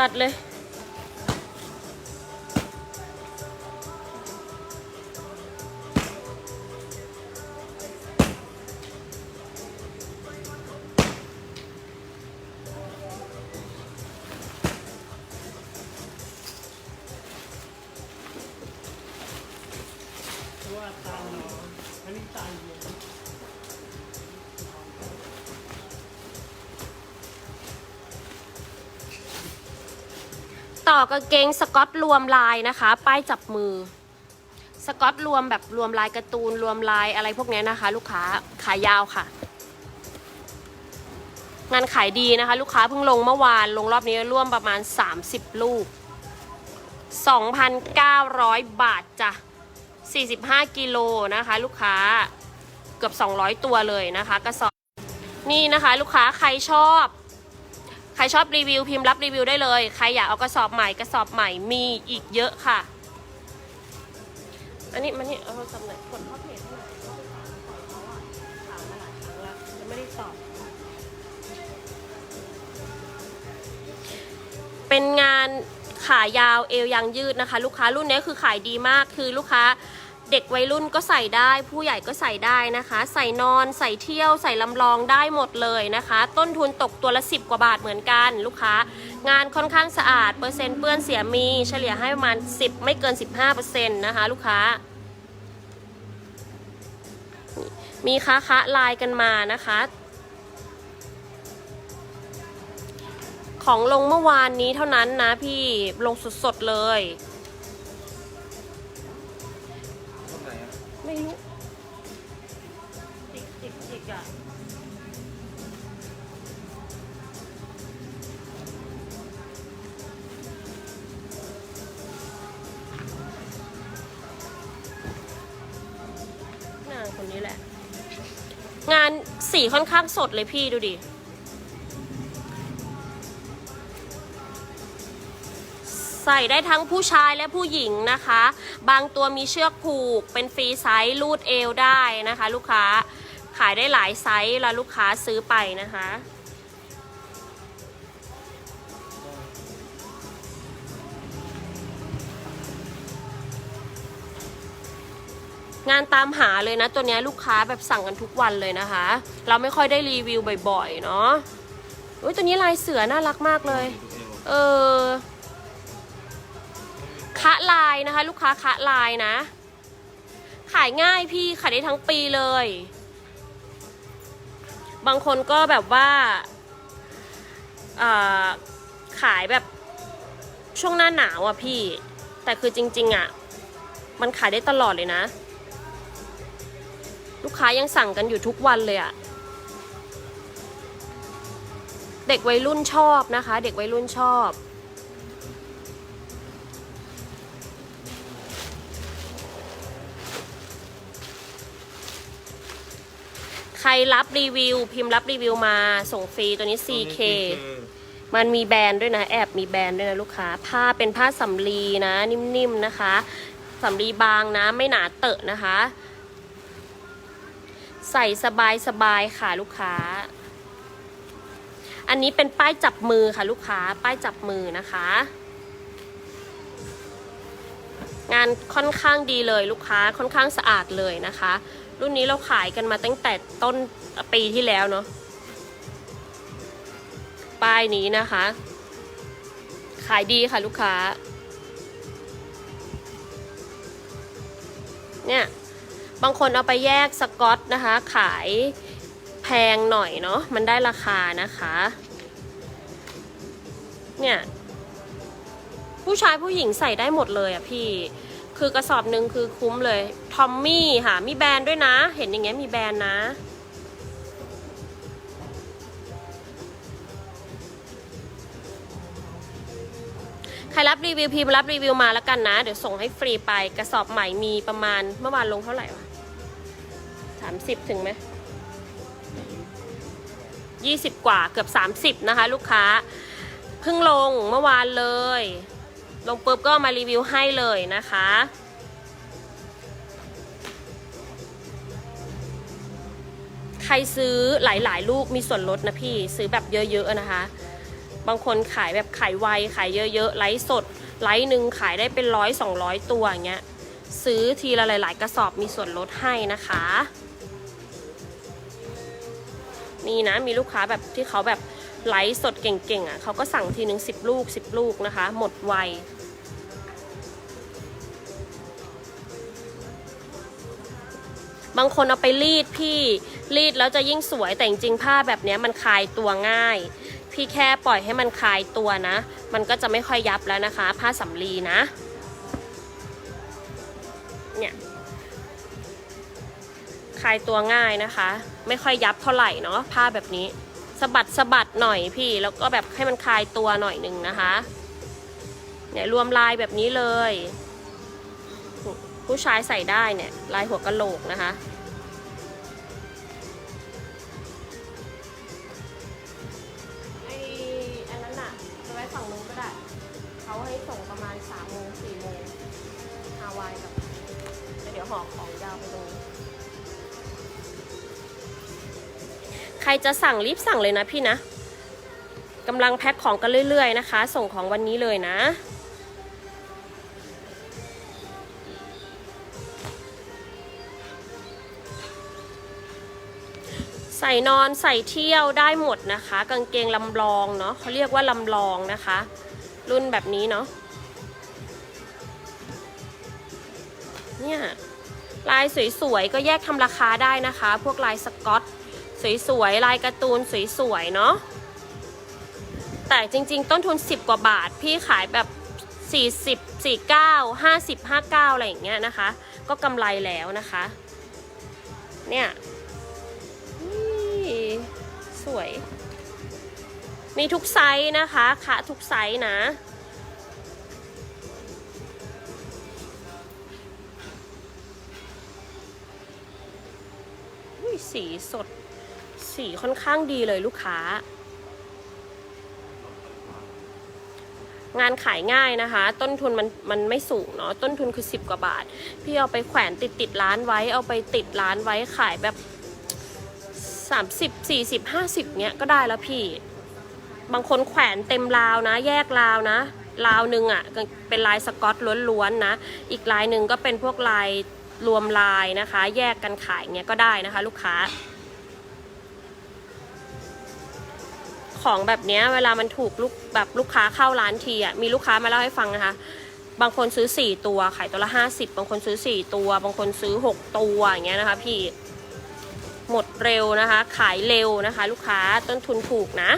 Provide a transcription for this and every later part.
ตัดเลย ต่อกางเกงสกอตรวมลายนะคะ ป้ายจับมือ สกอตรวมแบบรวมลายการ์ตูนรวมลายอะไรพวกนี้นะคะ ลูกค้าขายาวค่ะ งานขายดีนะคะ ลูกค้าเพิ่งลงเมื่อวานลงรอบนี้ร่วมประมาณ 30 ลูก 2,900 บาทจ้ะ 45 กิโลนะคะ ลูกค้าเกือบ 200 ตัวเลยนะคะกระสอบนี่นะคะ ลูกค้าใครชอบ ใครชอบรีวิวพิมพ์รับรีวิวได้เลย ใครอยากเอากระสอบใหม่กระสอบใหม่มีอีกเยอะค่ะ อันนี้มันนี่เอาโทรศัพท์หน่อยกดเข้าเพจให้หน่อยเขาไปถามเขาถามมาหลายครั้งแล้วยังไม่ได้ตอบ เป็นงานขายาวเอวยางยืดนะคะ ลูกค้ารุ่นนี้คือขายดีมากคือลูกค้า เด็กวัยรุ่นก็ใส่ได้ ผู้ใหญ่ก็ใส่ได้นะคะ ใส่นอนใส่เที่ยว ใส่ลำลองได้หมดเลยนะคะ ต้นทุนตกตัวละ 10 กว่าบาทเหมือนกันลูกค้า งานค่อนข้างสะอาด เปอร์เซ็นต์เปื้อนเสียมี เฉลี่ยให้ประมาณ 10 ไม่เกิน 15%นะคะ ลูกค้า มีค้าค้าลายกันมานะคะของลงเมื่อวานนี้เท่านั้นนะพี่ลงสดๆเลย ไม่รู้จิกจิกจิกอะนางคนนี้แหละ งานสีค่อนข้างสดเลยพี่ดูดิ ใส่ได้ทั้งผู้ชายและผู้หญิงนะคะ บางตัวมีเชือกผูก เป็นฟรีไซส์รูดเอวได้นะคะ ลูกค้าขายได้หลายไซส์แล้วลูกค้าซื้อไปนะคะงานตามหาเลยนะตัวนี้ลูกค้าแบบสั่งกันทุกวันเลยนะคะ เราไม่ค่อยได้รีวิวบ่อยๆ เนาะอุ้ยตัวนี้ลายเสือน่ารักมากเลย เออ คะลายนะคะ ลูกค้าคะลายนะ ขายง่ายพี่ขายได้ทั้งปีเลย บางคนก็แบบว่าขายแบบช่วงหน้าหนาวอะพี่ แต่คือจริง ๆ อะ มันขายได้ตลอดเลยนะ ลูกค้ายังสั่งกันอยู่ทุกวันเลยอะ เด็กวัยรุ่นชอบนะคะ เด็กวัยรุ่นชอบ ใครรับรีวิว พิมพ์รับรีวิวมาส่งฟรีตัวนี้ 4K มันมีแบรนด์ด้วยนะ แอบมีแบรนด์ด้วยนะลูกค้า ผ้าเป็นผ้าสำลีนะ นิ่มๆนะคะสำลีบางนะ ไม่หนาเตอะนะคะ ใส่สบายๆค่ะลูกค้า อันนี้เป็นป้ายจับมือค่ะลูกค้า ป้ายจับมือนะคะ งานค่อนข้างดีเลยลูกค้าค่อนข้างสะอาดเลยนะคะ รุ่นนี้เราขายกันมาตั้งแต่ต้นปีที่แล้วเนาะป้ายนี้นะคะ ขายดีค่ะลูกค้า เนี่ย บางคนเอาไปแยกสกอตนะคะ ขายแพงหน่อยเนาะมันได้ราคานะคะ เนี่ย ผู้ชายผู้หญิงใส่ได้หมดเลยอะพี่ คือกระสอบหนึ่งคือคุ้มเลยทอมมี่ค่ะมีแบรนด์ด้วยนะ เห็นอย่างเงี้ยมีแบรนด์นะ ใครรับรีวิวพิมพ์รับรีวิวมาแล้วกันนะ เดี๋ยวส่งให้ฟรีไปกระสอบใหม่มีประมาณเมื่อวานลงเท่าไหร่วะสามสิบถึงไหมยี่สิบกว่าเกือบสามสิบนะคะ ลูกค้าเพิ่งลงเมื่อวานเลย ลงปุ๊บก็มารีวิวให้เลยนะคะ ใครซื้อหลายๆ ลูกมีส่วนลดนะพี่ ซื้อแบบเยอะๆนะคะ บางคนขายแบบขายไวขายเยอะๆไลฟ์สดไลฟ์หนึ่งขายได้เป็นร้อยสองร้อยตัวอย่างเงี้ย ซื้อทีละหลาย ๆ กระสอบมีส่วนลดให้นะคะมีนะมีลูกค้าแบบที่เขาแบบไลฟ์สดเก่งๆอะเขาก็สั่งทีหนึ่งสิบลูกสิบลูกนะคะ หมดไว บางคนเอาไปรีดพี่รีดแล้วจะยิ่งสวยแต่จริงๆผ้าแบบนี้มันคลายตัวง่าย พี่แค่ปล่อยให้มันคลายตัวนะ มันก็จะไม่ค่อยยับแล้วนะคะ ผ้าสำลีนะเนี่ยคลายตัวง่ายนะคะ ไม่ค่อยยับเท่าไหร่เนาะผ้าแบบนี้สะบัดสะบัดหน่อยพี่ แล้วก็แบบให้มันคลายตัวหน่อยหนึ่งนะคะเนี่ยรวมลายแบบนี้เลย ผู้ชายใส่ได้เนี่ย ลายหัวกะโหลกนะคะ ไออันนั้นน่ะจะไว้ฝั่งนู้นก็ได้ เขาให้ส่งประมาณสามโมงสี่โมงฮาวายกับแล้วเดี๋ยวห่อของยาวไปตรงนี้ใครจะสั่งรีบสั่งเลยนะพี่นะกำลังแพ็คของกันเรื่อยๆนะคะ ส่งของวันนี้เลยนะ ใส่นอนใส่เที่ยวได้หมดนะคะ กางเกงลำลองเนาะเขาเรียกว่าลำลองนะคะ รุ่นแบบนี้เนาะเนี่ยลายสวยๆก็แยกทำราคาได้นะคะ พวกลายสกอตสวยๆลายการ์ตูนสวยๆเนาะแต่จริงๆ ต้นทุน 10 กว่าบาท พี่ขายแบบ 40 49 50 59 อะไรอย่างเงี้ยนะคะ ก็กำไรแล้วนะคะ เนี่ย สวย มีทุกไซส์นะคะคะทุกไซส์นะ สีสด สีค่อนข้างดีเลยลูกค้า งานขายง่ายนะคะ ต้นทุนมันมันไม่สูงเนาะ ต้นทุนคือ 10 กว่าบาท พี่เอาไปแขวนติดติดร้านไว้ เอาไปติดร้านไว้ขายแบบ 30 40 50เนี้ยก็ได้แล้วพี่ บางคนแขวนเต็มราวนะ แยกราวนะราวหนึ่งอะ่ะเป็นลายสกอตล้วนๆนะ อีกลายหนึ่งก็เป็นพวกลายรวมลายนะคะ แยกกันขายเงี้ยก็ได้นะคะ ลูกค้า ของแบบเนี้ยเวลามันถูกลูกแบบลูกค้าเข้าร้านทีอะมีลูกค้ามาเล่าให้ฟังนะคะ บางคนซื้อ 4 ตัวขายตัวละ 50 บางคนซื้อ 4 ตัว บางคนซื้อ 6 ตัวอย่างเงี้ยนะคะพี่ หมดเร็วนะคะ ขายเร็วนะคะ ลูกค้าต้นทุนถูกนะ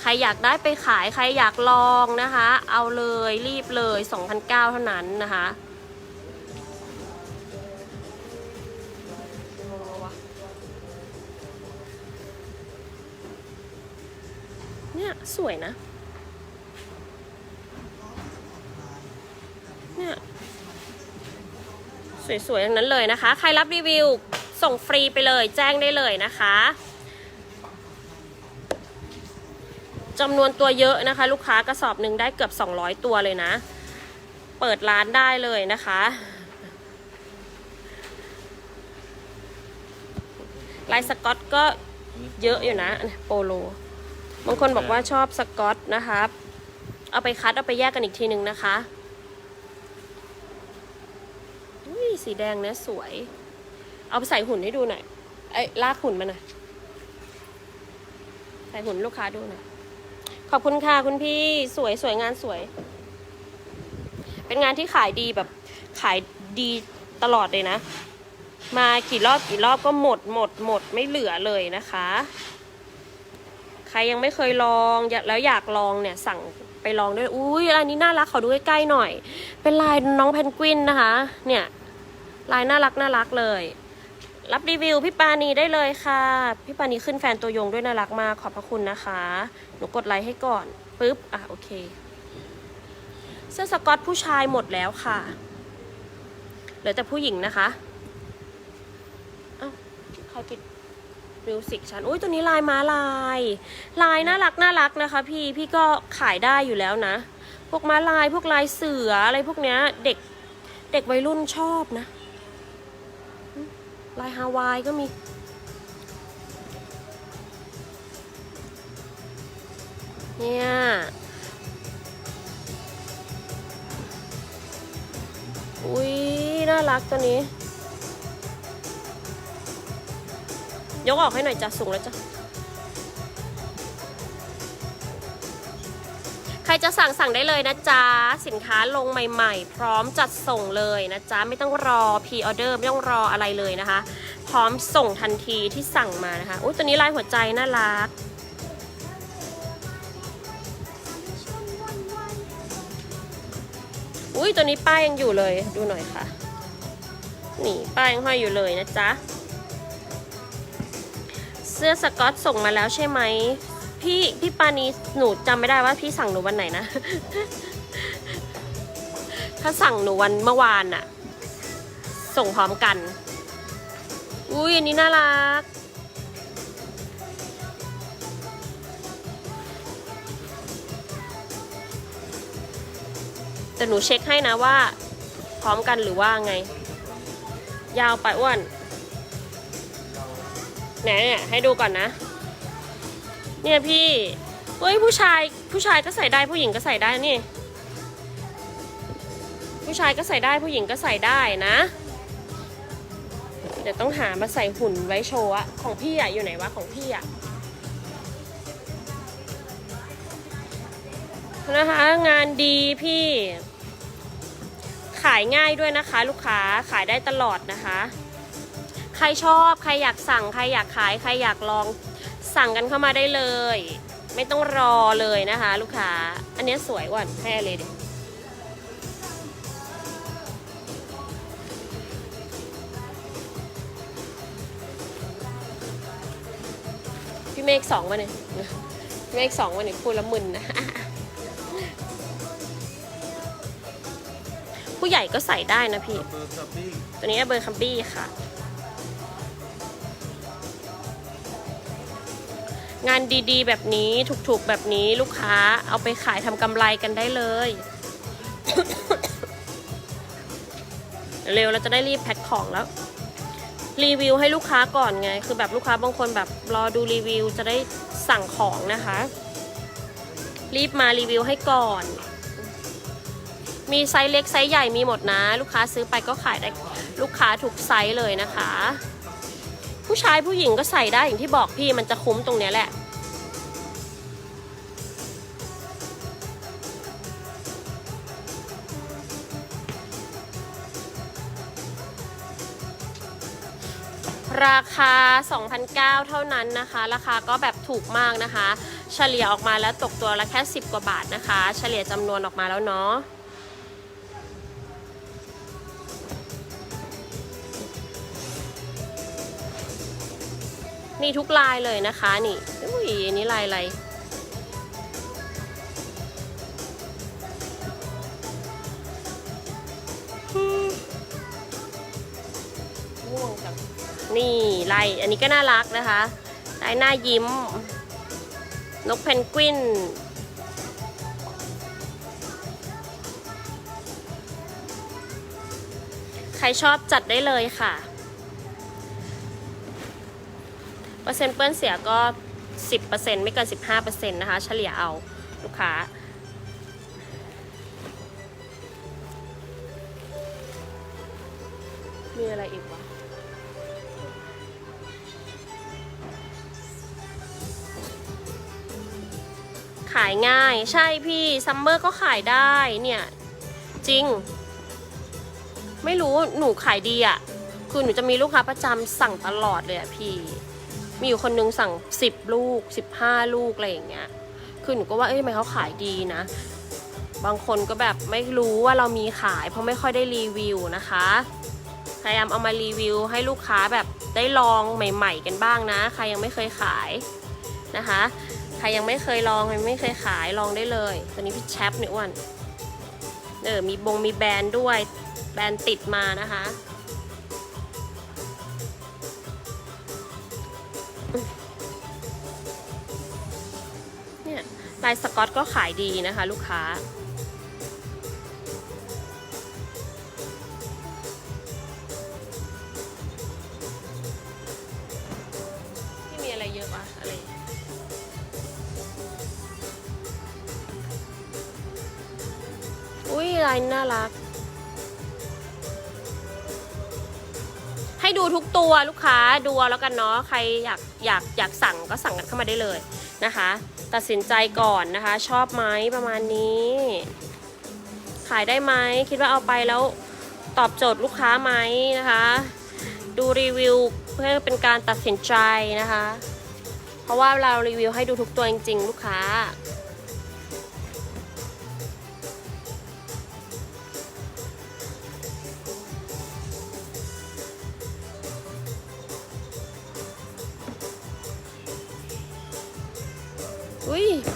ใครอยากได้ไปขายใครอยากลองนะคะ เอาเลยรีบเลย2,009เท่านั้นนะคะเนี่ยสวยนะ เนี่ย สวยๆอย่างนั้นเลยนะคะ ใครรับรีวิว ส่งฟรีไปเลยแจ้งได้เลยนะคะจำนวนตัวเยอะนะคะ ลูกค้ากระสอบหนึ่งได้เกือบ 200 ตัวเลยนะ เปิดร้านได้เลยนะคะ ลายสกอตก็เยอะอยู่นะโปโล บางคนบอกว่าชอบสกอตนะคะเอาไปคัดเอาไปแยกกันอีกทีหนึ่งนะคะสีแดงเนี่ยสวย เอาไปใส่หุ่นให้ดูหน่อยไอ้ลากหุ่นมาหน่อยใส่หุ่นลูกค้าดูหน่อยขอบคุณค่ะคุณพี่สวยสวยงานสวย เป็นงานที่ขายดีแบบขายดีตลอดเลยนะ มากี่รอบกี่รอบก็หมดหมดหมดไม่เหลือเลยนะคะ ใครยังไม่เคยลองแล้วอยากลองเนี่ยสั่งไปลองด้วย อุ้ยอันนี้น่ารักขอดูใกล้ๆหน่อย เป็นลายน้องเพนกวินนะคะ เนี่ยลายน่ารักน่ารักเลย รับรีวิวพี่ปานีได้เลยค่ะ พี่ปานีขึ้นแฟนตัวยงด้วยน่ารักมากขอบพระคุณนะคะ หนูกดไลค์ให้ก่อนปุ๊บอะโอเค เสื้อสกอตผู้ชายหมดแล้วค่ะ เหลือแต่ผู้หญิงนะคะอ้าใครปิดมิวสิกฉันอุ้ยตัวนี้ลายม้าลาย ลายน่ารักน่ารักนะคะ พี่พี่ก็ขายได้อยู่แล้วนะ พวกม้าลายพวกลายเสืออะไรพวกเนี้ยเด็กเด็กวัยรุ่นชอบนะ ลายฮาวายก็มี เนี่ยอุ้ยน่ารักตัวนี้ ยกออกให้หน่อยจ้ะสูงแล้วจ้ะ จะสั่งสั่งได้เลยนะจ๊ะ สินค้าลงใหม่ๆ พร้อมจัดส่งเลยนะจ๊ะ ไม่ต้องรอพ r ออเดอร์ไม่ต้องรออะไรเลยนะคะ พร้อมส่งทันทีที่สั่งมานะคะอุ้ยตัวนี้ลายหัวใจน่ารักอุ้ยตัวนี้ป้ายยังอยู่เลยดูหน่อยค่ะ นี่ป้ายยังห้อยอยู่เลยนะจ๊ะ เสื้อสกอตส่งมาแล้วใช่ไหม พี่พี่ปานีหนูจำไม่ได้ว่าพี่สั่งหนูวันไหนนะ ถ้าสั่งหนูวันเมื่อวานอะส่งพร้อมกัน อุ้ยอันนี้น่ารัก แต่หนูเช็คให้นะว่า พร้อมกันหรือว่าไง ยาวไปอ้วนไหนเนี่ยให้ดูก่อนนะ เนี่ยพี่เฮ้ยผู้ชายผู้ชายก็ใส่ได้ผู้หญิงก็ใส่ได้นี่ ผู้ชายก็ใส่ได้ผู้หญิงก็ใส่ได้นะ เดี๋ยวต้องหามาใส่หุ่นไว้โชว์อะของพี่อะอยู่ไหนวะของพี่อะนะคะงานดีพี่ ขายง่ายด้วยนะคะ ลูกค้าขายได้ตลอดนะคะ ใครชอบใครอยากสั่ง ใครอยากขาย ใครอยากลอง สั่งกันเข้ามาได้เลย ไม่ต้องรอเลยนะคะ ลูกค้า อันนี้สวยกว่าแท้เลยดิพี่เมฆสองมาเนี่ยพี่เมฆสองมาเนี่ยพูดละมึนนะผู้ใหญ่ก็ใส่ได้นะพี่ ตัวนี้เบอร์คัมบี้ค่ะ งานดีๆ แบบนี้ถูกๆแบบนี้ลูกค้าเอาไปขายทำกำไรกันได้เลย เร็วเราจะได้รีบแพ็คของแล้ว รีวิวให้ลูกค้าก่อนไง คือแบบลูกค้าบางคนแบบรอดูรีวิวจะได้สั่งของนะคะ รีบมารีวิวให้ก่อน มีไซส์เล็กไซส์ใหญ่มีหมดนะ ลูกค้าซื้อไปก็ขายได้ลูกค้าถูกไซส์เลยนะคะ ผู้ชายผู้หญิงก็ใส่ได้อย่างที่บอกพี่มันจะคุ้มตรงนี้แหละ ราคา 2,009เท่านั้นนะคะ ราคาก็แบบถูกมากนะคะ เฉลี่ยออกมาแล้วตกตัวละแค่ 10 กว่าบาทนะคะ เฉลี่ยจำนวนออกมาแล้วเนาะ นี่ทุกลายเลยนะคะนี่อุ้ยอันนี้ลายอะไรนี่ลายอันนี้ก็น่ารักนะคะลายหน้ายิ้ม นกเพนกวินใครชอบจัดได้เลยค่ะ เปอร์เซ็นต์เปื้อนเสียก็ 10%ไม่เกิน 15%นะคะ เฉลี่ยเอาลูกค้ามีอะไรอีกวะขายง่ายใช่พี่ซัมเมอร์ก็ขายได้เนี่ย จริง ไม่รู้หนูขายดีอะ่ะ คือหนูจะมีลูกค้าประจำสั่งตลอดเลยอะพี่ มีอยู่คนนึงสั่งสิบลูกสิบห้าลูกอะไรอย่างเงี้ย คือหนูก็ว่าเอ้ยทำไมเขาขายดีนะ บางคนก็แบบไม่รู้ว่าเรามีขายเพราะไม่ค่อยได้รีวิวนะคะ พยายามเอามารีวิวให้ลูกค้าแบบได้ลองใหม่ ๆ กันบ้างนะ ใครยังไม่เคยขายนะคะ ใครยังไม่เคยลองใครไม่เคยขายลองได้เลย ตัวนี้พี่แชปเนี่ยอ้วนเออ มีบงมีแบรนด์ด้วย แบรนด์ติดมานะคะ ลายสกอตก็ขายดีนะคะ ลูกค้า ที่มีอะไรเยอะวะอะไรอุ้ยลายน่ารัก ให้ดูทุกตัวลูกค้าดูแล้วกันเนาะใครอยากอยากอยากสั่งก็สั่งกันเข้ามาได้เลยนะคะ ตัดสินใจก่อนนะคะ ชอบไหมประมาณนี้ ขายได้ไหมคิดว่าเอาไปแล้วตอบโจทย์ลูกค้าไหมนะคะ ดูรีวิวเพื่อเป็นการตัดสินใจนะคะ เพราะว่าเรารีวิวให้ดูทุกตัวจริง ๆ ลูกค้า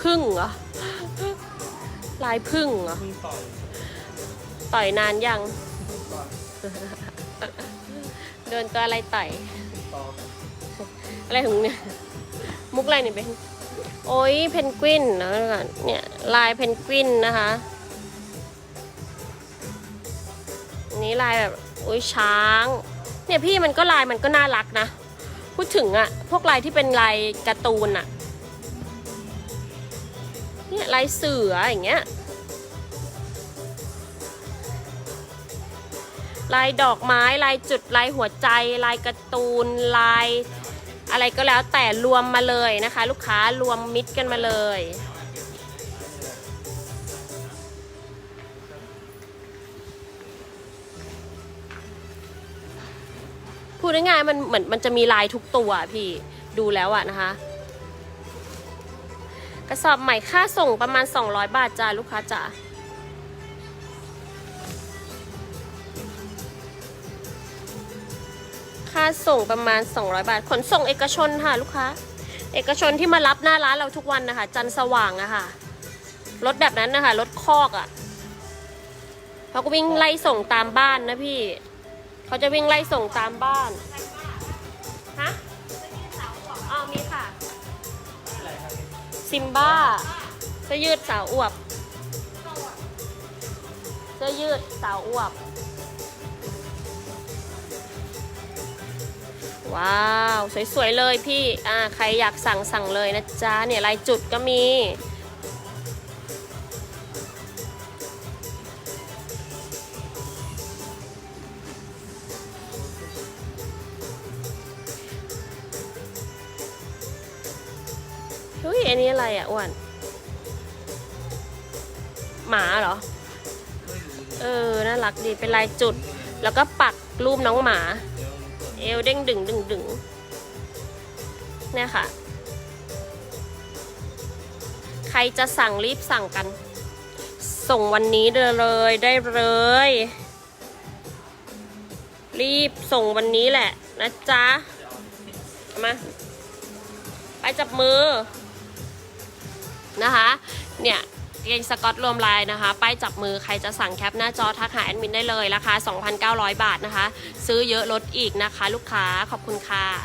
พึ่งเหรอลายพึ่งเหรอต่อยนานยังก่อนโดนตัวอะไรต่อยอะไรของเนี่ย มุกอะไรเนี่ยเป็นโอ้ยเพนกวินนะเนี่ยลายเพนกวินนะคะนนี้ลายแบบโอ้ยช้าง เนี่ยพี่มันก็ลายมันก็น่ารักนะ พูดถึงอะพวกลายที่เป็นลายการ์ตูนอะ เนี่ยลายเสืออย่างเงี้ยลายดอกไม้ลายจุดลายหัวใจ ลายการ์ตูนลายอะไรก็แล้วแต่รวมมาเลยนะคะ ลูกค้ารวมมิตรกันมาเลย พูดง่ายๆมันเหมือนมันจะมีลายทุกตัวพี่ดูแล้วอะนะคะ กระสอบใหม่ค่าส่งประมาณ 200 บาทจ้าลูกค้าจ๋าค่าส่งประมาณ 200 บาท ขนส่งเอกชนค่ะลูกค้า เอกชนที่มารับหน้าร้านเราทุกวันนะคะ จันสว่างอะค่ะรถแบบนั้นนะคะรถคอกอะเขาก็วิ่งไล่ส่งตามบ้านนะพี่ เขาจะวิ่งไล่ส่งตามบ้าน ซิมบ้าเสื้อยืดสาวอวบเสื้อยืดสาวอวบ ว้าว สวยๆเลยพี่ อ่า ใครอยากสั่งสั่งเลยนะจ๊ะ เนี่ยลายจุดก็มี ไรอะอ้วนหมาเหรอ เออ น่ารักดี เป็นลายจุด แล้วก็ปักรูปน้องหมา เอวเด้งดึงดึงดึงเนี่ยค่ะ ใครจะสั่งรีบสั่งกัน ส่งวันนี้เลยได้เลย รีบส่งวันนี้แหละนะจ๊ะ มา ไปจับมือ นะคะ เนี่ยเกงสกอตรวมลายนะคะ ป้ายจับมือใครจะสั่งแคปหน้าจอทักหาแอดมินได้เลยราคา 2,900 บาทนะคะ ซื้อเยอะลดอีกนะคะ ลูกค้าขอบคุณค่ะ